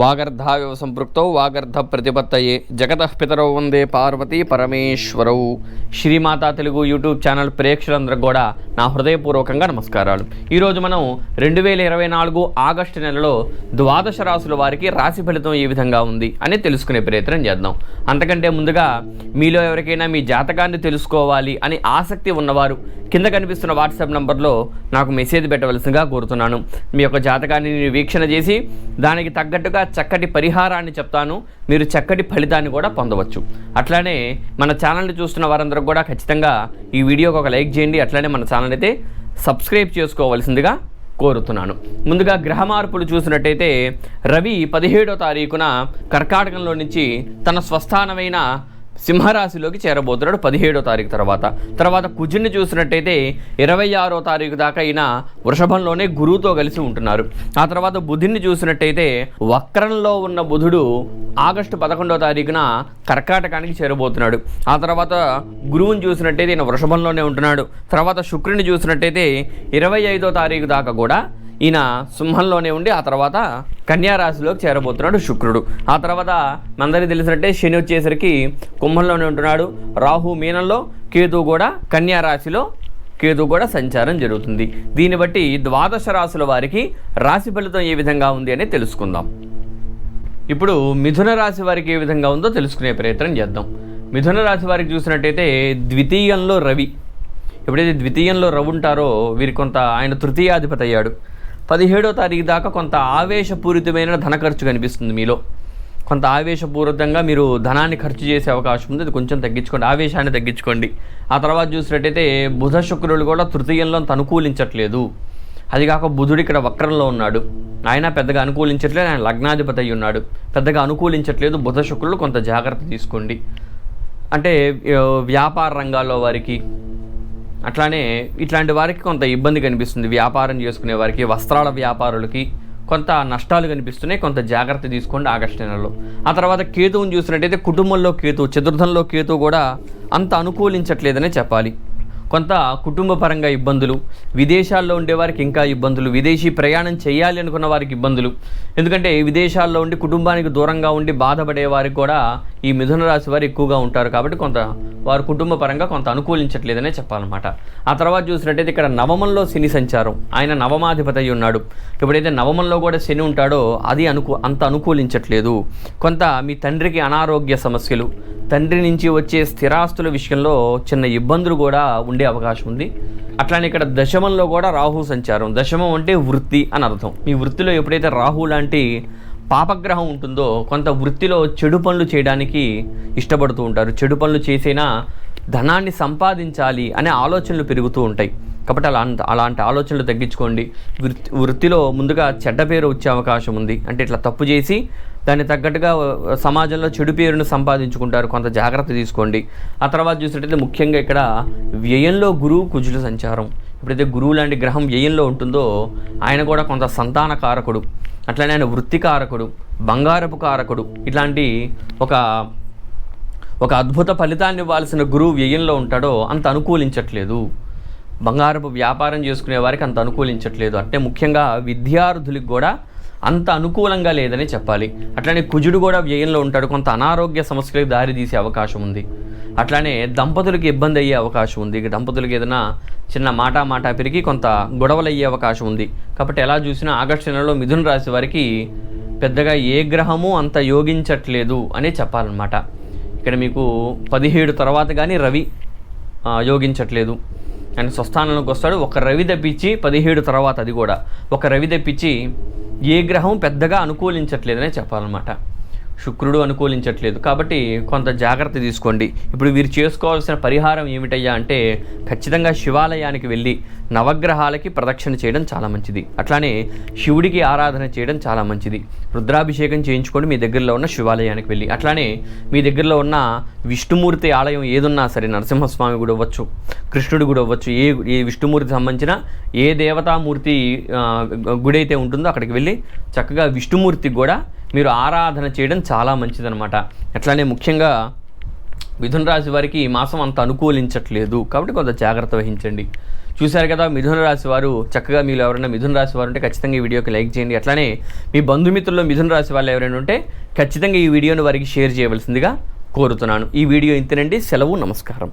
వాగర్ధావివ సంపృక్తౌ వాగర్ధ ప్రతిపత్తయే. జగత పితరౌ వందే పార్వతీ పరమేశ్వరౌ. శ్రీమాతా తెలుగు యూట్యూబ్ ఛానల్ ప్రేక్షకులందరికీ కూడా నా హృదయపూర్వకంగా నమస్కారాలు. ఈరోజు మనం రెండు వేల ఇరవై నాలుగు ఆగస్టు నెలలో ద్వాదశ రాసుల వారికి రాశి ఫలితం ఏ విధంగా ఉంది అని తెలుసుకునే ప్రయత్నం చేద్దాం. అంతకంటే ముందుగా మీలో ఎవరికైనా మీ జాతకాన్ని తెలుసుకోవాలి అని ఆసక్తి ఉన్నవారు కింద కనిపిస్తున్న వాట్సాప్ నంబర్లో నాకు మెసేజ్ పెట్టవలసిందిగా కోరుతున్నాను. మీ యొక్క జాతకాన్ని నేను వీక్షణ చేసి దానికి తగ్గట్టుగా చక్కటి పరిహారాన్ని చెప్తాను. మీరు చక్కటి ఫలితాన్ని కూడా పొందవచ్చు. అట్లానే మన ఛానల్ని చూస్తున్న వారందరూ కూడా ఖచ్చితంగా ఈ వీడియోకి ఒక లైక్ చేయండి. అట్లానే మన ఛానల్ అయితే సబ్స్క్రైబ్ చేసుకోవాల్సిందిగా కోరుతున్నాను. ముందుగా గ్రహ మార్పులు చూసినట్టయితే రవి పదిహేడో తారీఖున కర్కాటకంలో నుంచి తన స్వస్థానమైన సింహరాశిలోకి చేరబోతున్నాడు పదిహేడో తారీఖు తర్వాత. తర్వాత కుజుని చూసినట్టయితే ఇరవై ఆరో తారీఖు దాకా ఈయన వృషభంలోనే గురువుతో కలిసి ఉంటున్నారు. ఆ తర్వాత బుధుడిని చూసినట్టయితే వక్రంలో ఉన్న బుధుడు ఆగస్టు పదకొండో తారీఖున కర్కాటకానికి చేరబోతున్నాడు. ఆ తర్వాత గురువుని చూసినట్టయితే ఈయన వృషభంలోనే ఉంటున్నాడు. తర్వాత శుక్రుని చూసినట్టయితే ఇరవై ఐదో తారీఖు దాకా కూడా ఈయన సింహంలోనే ఉండి ఆ తర్వాత కన్యా రాశిలోకి చేరబోతున్నాడు శుక్రుడు. ఆ తర్వాత మనందరికీ తెలిసినట్టే శని వచ్చేసరికి కుంభంలోనే ఉంటున్నాడు. రాహు మీనంలో కేతు కూడా కన్యా రాశిలో కేతు కూడా సంచారం జరుగుతుంది. దీన్ని బట్టి ద్వాదశ రాశుల వారికి రాశి ఫలితం ఏ విధంగా ఉంది అని తెలుసుకుందాం. ఇప్పుడు మిథున రాశి వారికి ఏ విధంగా ఉందో తెలుసుకునే ప్రయత్నం చేద్దాం. మిథున రాశి వారికి చూసినట్టయితే ద్వితీయంలో రవి. ఎప్పుడైతే ద్వితీయంలో రవి ఉంటారో వీరి కొంత ఆయన తృతీయాధిపతి అయ్యాడు. పదిహేడో తారీఖు దాకా కొంత ఆవేశపూరితమైన ధన ఖర్చు కనిపిస్తుంది మీలో. కొంత ఆవేశపూరితంగా మీరు ధనాన్ని ఖర్చు చేసే అవకాశం ఉంది. అది కొంచెం తగ్గించుకోండి. ఆవేశాన్ని తగ్గించుకోండి. ఆ తర్వాత చూసినట్టయితే బుధ శుక్రుడు కూడా తృతీయంలో అంత అనుకూలించట్లేదు. అది కాక బుధుడు ఇక్కడ వక్రంలో ఉన్నాడు. ఆయన పెద్దగా అనుకూలించట్లేదు. ఆయన లగ్నాధిపతి అయి ఉన్నాడు. పెద్దగా అనుకూలించట్లేదు. బుధ శుక్రులు కొంత జాగ్రత్త తీసుకోండి. అంటే వ్యాపార రంగాల్లో వారికి అట్లానే ఇట్లాంటి వారికి కొంత ఇబ్బంది కనిపిస్తుంది. వ్యాపారం చేసుకునే వారికి వస్త్రాల వ్యాపారులకి కొంత నష్టాలు కనిపిస్తున్నాయి. కొంత జాగ్రత్త తీసుకోండి ఆగస్టు నెలలో. ఆ తర్వాత కేతువుని చూసినట్టయితే కుటుంబంలో కేతు చతుర్థంలో కేతు కూడా అంత అనుకూలించట్లేదనే చెప్పాలి. కొంత కుటుంబ పరంగా ఇబ్బందులు విదేశాల్లో ఉండే వారికి ఇంకా ఇబ్బందులు విదేశీ ప్రయాణం చేయాలి అనుకున్న వారికి ఇబ్బందులు. ఎందుకంటే విదేశాల్లో ఉండి కుటుంబానికి దూరంగా ఉండి బాధపడే వారికి కూడా ఈ మిథున రాశి వారు ఎక్కువగా ఉంటారు కాబట్టి కొంత వారు కుటుంబ పరంగా కొంత అనుకూలించట్లేదనే చెప్పాలన్నమాట. ఆ తర్వాత చూసినట్టయితే ఇక్కడ నవమంలో శని సంచారం. ఆయన నవమాధిపతి అయి ఉన్నాడు. ఎప్పుడైతే నవమంలో కూడా శని ఉంటాడో అది అనుకూ అంత అనుకూలించట్లేదు. కొంత మీ తండ్రికి అనారోగ్య సమస్యలు తండ్రి నుంచి వచ్చే స్థిరాస్తుల విషయంలో చిన్న ఇబ్బందులు కూడా ఉండే అవకాశం ఉంది. అట్లానే ఇక్కడ దశమంలో కూడా రాహు సంచారం. దశమం అంటే వృత్తి అని అర్థం. మీ వృత్తిలో ఎప్పుడైతే రాహు లాంటి పాపగ్రహం ఉంటుందో కొంత వృత్తిలో చెడు పనులు చేయడానికి ఇష్టపడుతూ ఉంటారు. చెడు పనులు చేసినా ధనాన్ని సంపాదించాలి అనే ఆలోచనలు పెరుగుతూ ఉంటాయి. కాబట్టి అలా అలాంటి ఆలోచనలు తగ్గించుకోండి. వృత్తి వృత్తిలో ముందుగా చెడ్డ పేరు వచ్చే అవకాశం ఉంది. అంటే ఇట్లా తప్పు చేసి దాన్ని తగ్గట్టుగా సమాజంలో చెడు పేరును సంపాదించుకుంటారు. కొంత జాగ్రత్త తీసుకోండి. ఆ తర్వాత చూసినట్టయితే ముఖ్యంగా ఇక్కడ వ్యయంలో గురువు కుజుల సంచారం. ఎప్పుడైతే గురువు లాంటి గ్రహం వ్యయంలో ఉంటుందో ఆయన కూడా కొంత సంతాన కారకుడు అట్లనే ఆయన వృత్తి కారకుడు బంగారపు కారకుడు. ఇట్లాంటి ఒక ఒక అద్భుత ఫలితాన్ని ఇవ్వాల్సిన గురువు వ్యయంలో ఉంటాడో అంత అనుకూలించట్లేదు. బంగారపు వ్యాపారం చేసుకునే వారికి అంత అనుకూలించట్లేదు. అంటే ముఖ్యంగా విద్యార్థులకు కూడా అంత అనుకూలంగా లేదని చెప్పాలి. అట్లానే కుజుడు కూడా వ్యయంలో ఉంటాడు. కొంత అనారోగ్య సమస్యలకు దారి తీసే అవకాశం ఉంది. అట్లానే దంపతులకు ఇబ్బంది అయ్యే అవకాశం ఉంది. దంపతులకు ఏదైనా చిన్న మాట మాట పెరిగి కొంత గొడవలు అయ్యే అవకాశం ఉంది. కాబట్టి ఎలా చూసినా ఆగస్టు నెలలో మిథున రాశి వారికి పెద్దగా ఏ గ్రహము అంత యోగించట్లేదు అనే చెప్పాలన్నమాట. ఇక్కడ మీకు పదిహేడు తర్వాత కానీ రవి యోగించట్లేదు. ఆయన స్వస్థానంలోకి వస్తాడు. ఒక రవి తప్పించి పదిహేడు తర్వాత అది కూడా. ఒక రవి తప్పించి ఏ గ్రహం పెద్దగా అనుకూలించట్లేదనే చెప్పాలన్నమాట. శుక్రుడు అనుకూలించట్లేదు. కాబట్టి కొంత జాగ్రత్త తీసుకోండి. ఇప్పుడు వీరు చేసుకోవాల్సిన పరిహారం ఏమిటయ్యా అంటే ఖచ్చితంగా శివాలయానికి వెళ్ళి నవగ్రహాలకి ప్రదక్షిణ చేయడం చాలా మంచిది. అట్లానే శివుడికి ఆరాధన చేయడం చాలా మంచిది. రుద్రాభిషేకం చేయించుకొని మీ దగ్గరలో ఉన్న శివాలయానికి వెళ్ళి అట్లానే మీ దగ్గరలో ఉన్న విష్ణుమూర్తి ఆలయం ఏదున్నా సరే నరసింహస్వామి గుడి అవ్వచ్చు కృష్ణుడి గుడి అవ్వచ్చు ఏ ఏ విష్ణుమూర్తి సంబంధించిన ఏ దేవతామూర్తి గుడి అయితే ఉంటుందో అక్కడికి వెళ్ళి చక్కగా విష్ణుమూర్తికి కూడా మీరు ఆరాధన చేయడం చాలా మంచిదన్నమాట. అట్లానే ముఖ్యంగా మిథున రాశి వారికి ఈ మాసం అంత అనుకూలించట్లేదు. కాబట్టి కొంత జాగ్రత్త వహించండి. చూశారు కదా మిథున రాశి వారు చక్కగా మీరు ఎవరైనా మిథున రాశి వారు ఉంటే ఖచ్చితంగా ఈ వీడియోకి లైక్ చేయండి. అట్లానే మీ బంధుమిత్రుల్లో మిథున రాశి వాళ్ళు ఎవరైనా ఉంటే ఖచ్చితంగా ఈ వీడియోను వారికి షేర్ చేయవలసిందిగా కోరుతున్నాను. ఈ వీడియో ఇంతేనండి. సెలవు నమస్కారం.